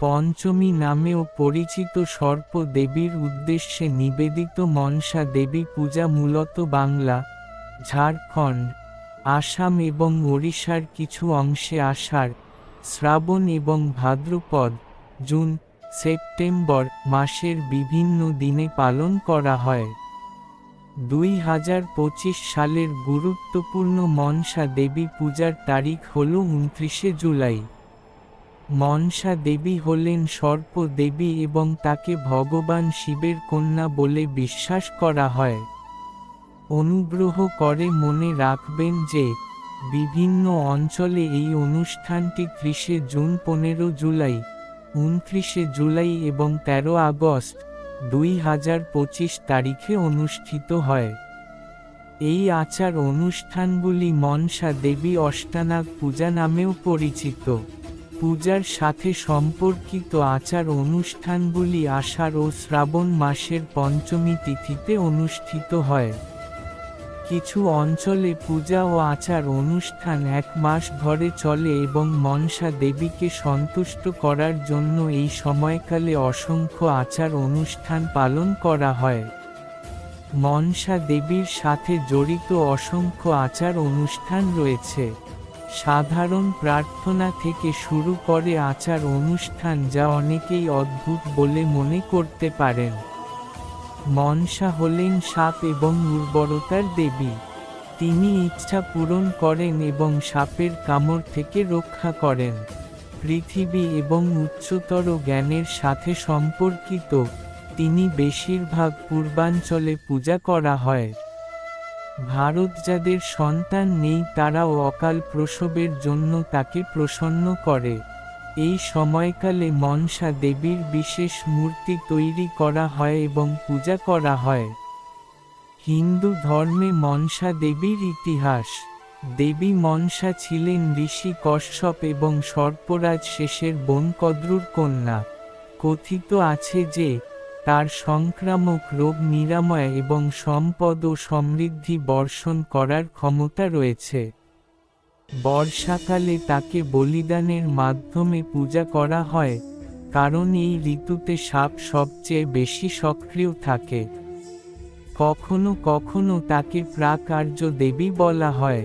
পঞ্চমী নামেও পরিচিত সর্প দেবীর উদ্দেশ্যে নিবেদিত মনসা দেবী পূজা মূলত বাংলা, ঝাড়খণ্ড, আসাম এবং ওড়িশার কিছু অংশে আষাঢ়, শ্রাবণ এবং ভাদ্রপদ, জুন, সেপ্টেম্বর মাসের বিভিন্ন দিনে পালন করা হয়। দুই হাজার পঁচিশ সালের গুরুত্বপূর্ণ মনসা দেবী পূজার তারিখ হল উনত্রিশে জুলাই। মনসা দেবী হলেন সর্প দেবী এবং তাকে ভগবান শিবের কন্যা বলে বিশ্বাস করা হয়। অনুগ্রহ করে মনে রাখবেন যে, বিভিন্ন অঞ্চলে এই অনুষ্ঠানটি ত্রিশে জুন পনেরো জুলাই, উনত্রিশে জুলাই এবং তেরো আগস্ট, দুই হাজার পঁচিশ তারিখে অনুষ্ঠিত হয়। এই আচার অনুষ্ঠানগুলি মনসা দেবী অষ্টানাগ পূজা নামেও পরিচিত। পূজার সাথে সম্পর্কিত আচার অনুষ্ঠানগুলি আষাঢ় ও শ্রাবণ মাসের পঞ্চমী তিথিতে অনুষ্ঠিত হয়। কিছু অঞ্চলে পূজা ও আচার অনুষ্ঠান এক মাস ধরে চলে এবং মনসা দেবীকে সন্তুষ্ট করার জন্য এই সময়কালে অসংখ্য আচার অনুষ্ঠান পালন করা হয়। মনসা দেবীর সাথে জড়িত অসংখ্য আচার অনুষ্ঠান রয়েছে। সাধারণ প্রার্থনা থেকে শুরু করে আচার অনুষ্ঠান যা অনেকেই অদ্ভুত বলে মনে করতে পারেন। মনসা হলেন সাপ এবং উর্বরতার দেবী। তিনি ইচ্ছা পূরণ করেন এবং সাপের কামড় থেকে রক্ষা করেন। পৃথিবী এবং উচ্চতর জ্ঞানের সাথে সম্পর্কিত। তিনি বেশিরভাগ পূর্বাঞ্চলে পূজা করা হয়। ভারত যাদের সন্তান নেই, তারাও অকাল প্রসবের জন্য তাকে প্রসন্ন করে। এই সময়কালে মনসা দেবীর বিশেষ মূর্তি তৈরি করা হয় এবং পূজা করা হয়। হিন্দু ধর্মে মনসা দেবীর ইতিহাস। দেবী মনসা ছিলেন ঋষি কশ্যপ এবং সর্পরাজ শেষের বনকদ্রুর কন্যা। কথিত আছে যে তার সংক্রামক রোগ নিরাময় এবং সম্পদ ও সমৃদ্ধি বর্ষণ করার ক্ষমতা রয়েছে। বর্ষাকালে তাকে বলিদানের মাধ্যমে পূজা করা হয়, কারণ এই ঋতুতে সাপ সবচেয়ে বেশি সক্রিয় থাকে। কখনো কখনো তাকে প্রাকার্য দেবী বলা হয়।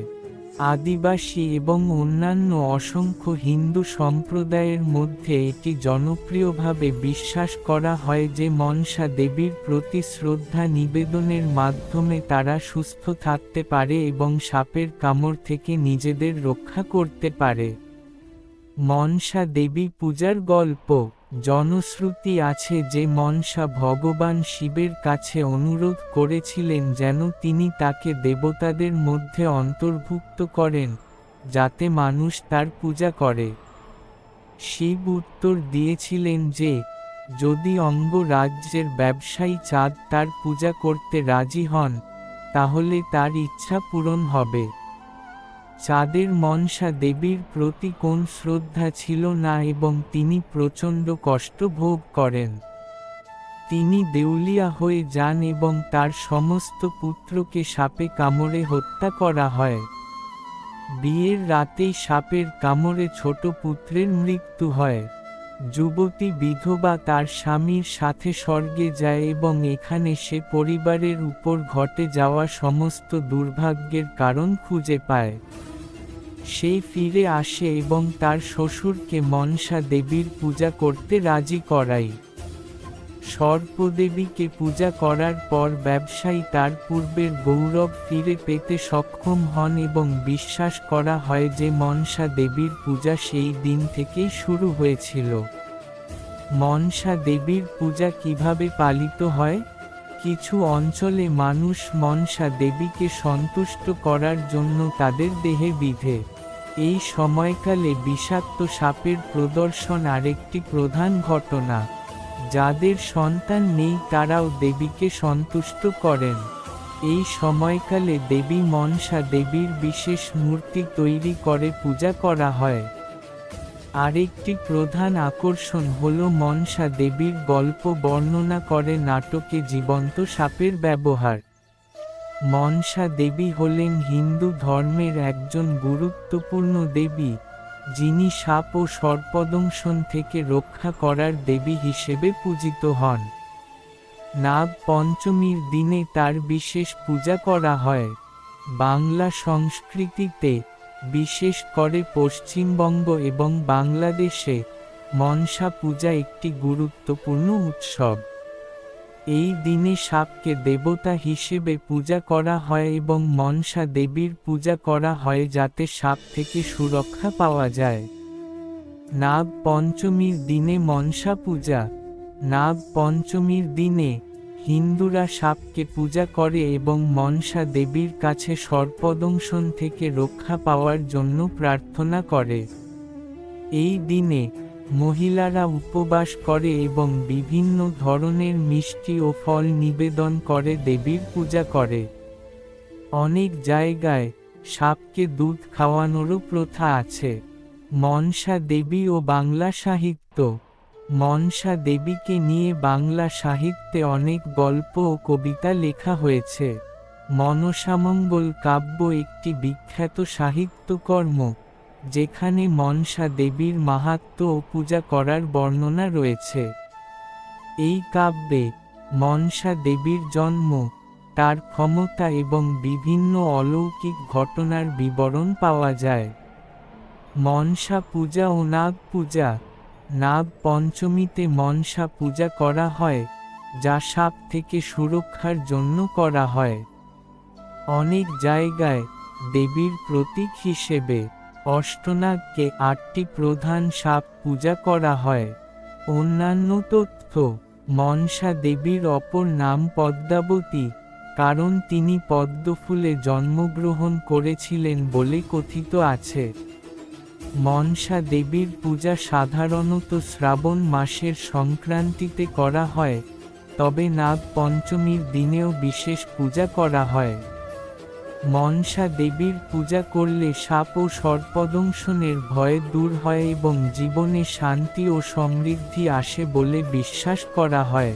আদিবাসী এবং অন্যান্য অসংখ্য হিন্দু সম্প্রদায়ের মধ্যে এটি জনপ্রিয়ভাবে বিশ্বাস করা হয় যে মনসা দেবীর প্রতি শ্রদ্ধা নিবেদনের মাধ্যমে তারা সুস্থ থাকতে পারে এবং সাপের কামড় থেকে নিজেদের রক্ষা করতে পারে। মনসা দেবী পূজার গল্প জনশ্রুতি আছে যে মনসা ভগবান শিবের কাছে অনুরোধ করেছিলেন যেন তিনি তাকে দেবতাদের মধ্যে অন্তর্ভুক্ত করেন, যাতে মানুষ তার পূজা করে। শিব উত্তর দিয়েছিলেন যে, যদি অঙ্গ রাজ্যের ব্যবসায়ী চাঁদ তার পূজা করতে রাজি হন, তাহলে তার ইচ্ছা পূরণ হবে। চাঁদের মনসা দেবীর প্রতি কোন শ্রদ্ধা ছিল না এবং তিনি প্রচণ্ড কষ্ট ভোগ করেন। তিনি দেউলিয়া হয়ে যান এবং তার সমস্ত পুত্রকে সাপে কামড়ে হত্যা করা হয়। বিয়ের রাতেই সাপের কামড়ে ছোট পুত্রের মৃত্যু হয়। যুবতী বিধবা তার স্বামীর সাথে স্বর্গে যায় এবং এখানে সে পরিবারের উপর ঘটে যাওয়া সমস্ত দুর্ভাগ্যের কারণ খুঁজে পায়। সে ফিরে আসে এবং তার শ্বশুরকে মনসা দেবীর পূজা করতে রাজি করায়। সর্পদেবীকে পূজা করার পর ব্যবসায়ী তার পূর্বের গৌরব ফিরে পেতে সক্ষম হন এবং বিশ্বাস করা হয় যে মনসা দেবীর পূজা সেই দিন থেকেই শুরু হয়েছিল। মনসা দেবীর পূজা কীভাবে পালিত হয়? কিছু অঞ্চলে মানুষ মনসা দেবীকে সন্তুষ্ট করার জন্য তাদের দেহে বিধে। এই সময়কালে বিষাক্ত সাপের প্রদর্শন আরেকটি প্রধান ঘটনা। যাদের সন্তান নেই, তারাও দেবীকে সন্তুষ্ট করেন। এই সময়কালে দেবী মনসা দেবীর বিশেষ মূর্তি তৈরি করে পূজা করা হয়। আরেকটি প্রধান আকর্ষণ হল মনসা দেবীর গল্প বর্ণনা করে নাটকে জীবন্ত সাপের ব্যবহার। মনসা দেবী হলেন হিন্দু ধর্মের একজন গুরুত্বপূর্ণ দেবী, যিনি সাপ ও সর্পদংশন থেকে রক্ষা করার দেবী হিসেবে পূজিত হন। নাগ পঞ্চমীর দিনে তার বিশেষ পূজা করা হয়। বাংলা সংস্কৃতিতে, বিশেষ করে পশ্চিমবঙ্গ এবং বাংলাদেশে, মনসা পূজা একটি গুরুত্বপূর্ণ উৎসব। এই দিনে সাপকে দেবতা হিসেবে পূজা করা হয় এবং মনসা দেবীর পূজা করা হয় যাতে সাপ থেকে সুরক্ষা পাওয়া যায়। নাগ পঞ্চমীর দিনে মনসা পূজা। নাগ পঞ্চমীর দিনে হিন্দুরা সাপকে পূজা করে এবং মনসা দেবীর কাছে সর্পদংশন থেকে রক্ষা পাওয়ার জন্য প্রার্থনা করে। এই দিনে মহিলারা উপবাস করে এবং বিভিন্ন ধরনের মিষ্টি ও ফল নিবেদন করে, দেবীর পূজা করে। অনেক জায়গায় সাপকে দুধ খাওয়ানোরও প্রথা আছে। মনসা দেবী ও বাংলা সাহিত্য। মনসা দেবীকে নিয়ে বাংলা সাহিত্যে অনেক গল্প ও কবিতা লেখা হয়েছে। মনসামঙ্গল কাব্য একটি বিখ্যাত সাহিত্যকর্ম। যেখানে মনসা দেবীর মাহাত্ম ও পূজা করার বর্ণনা রয়েছে। এই কাব্যে মনসা দেবীর জন্ম, তার ক্ষমতা এবং বিভিন্ন অলৌকিক ঘটনার বিবরণ পাওয়া যায়। মনসা পূজা ও নাগ পূজা, নাগ পঞ্চমীতে মনসা পূজা করা হয়, যা সাপ থেকে সুরক্ষার জন্য করা হয়। অনেক জায়গায় দেবীর প্রতীক হিসেবে অষ্টনাগকে আটটি প্রধান সাপ পূজা করা হয়। অন্যান্য তথ্য, মনসা দেবীর অপর নাম পদ্মাবতী, কারণ তিনি পদ্মফুলে জন্মগ্রহণ করেছিলেন বলে কথিত আছে। মনসা দেবীর পূজা সাধারণত শ্রাবণ মাসের সংক্রান্তিতে করা হয়, তবে নাগ পঞ্চমীর দিনেও বিশেষ পূজা করা হয়। মনসা দেবীর পূজা করলে সাপ ও সর্পদংশনের ভয় দূর হয় এবং জীবনে শান্তি ও সমৃদ্ধি আসে বলে বিশ্বাস করা হয়।